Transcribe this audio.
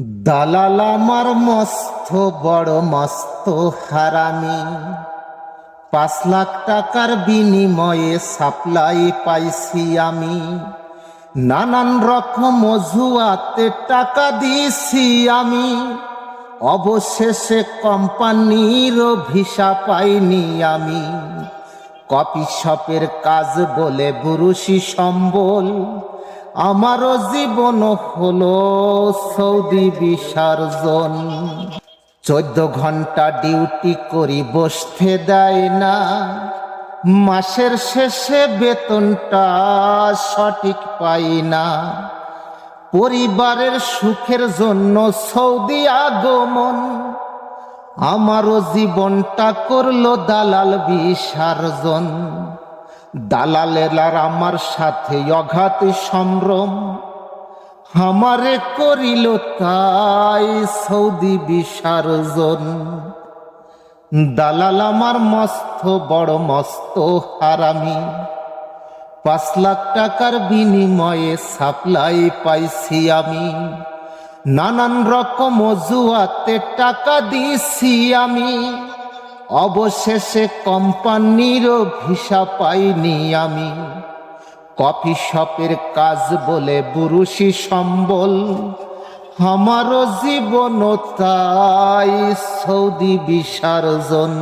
দালাল আমার মস্ত, বড় মস্ত হারামি। পাঁচ লাখ টাকার বিনিময়ে সাপ্লাই পাইছি আমি। নানান রকম অজুয়াতে টাকা দিয়েছি আমি। অবশেষে কোম্পানির ভিসা পাইনি আমি। কপি শপের কাজ বলে বুরুষি সম্বল আমারও জীবন হলো সৌদি বিসর্জন চোদ্দ ঘণ্টা ডিউটি করি, বসতে দেয় না। মাসের শেষে বেতনটা সঠিক পাই না। পরিবারের সুখের জন্য সৌদি আগমন। আমারও জীবনটা করল দালাল বিসর্জন দালালের আমার সাথে অঘাত সম্ভ্রম। আমারে করিল তাই সৌদি বিসর্জন। দালাল আমার মস্ত, বড় মস্ত হারামি। পাঁচ লাখ টাকার বিনিময়ে সাপ্লাই পাইছি আমি। নানান রকম অজুয়াতে টাকা দিছি আমি। অবশেষে কোম্পানিরও ভিসা পাইনি আমি। কফি শপের কাজ বলে বুরুষি সম্বল। আমারও জীবন তাই সৌদি বিসর্জন।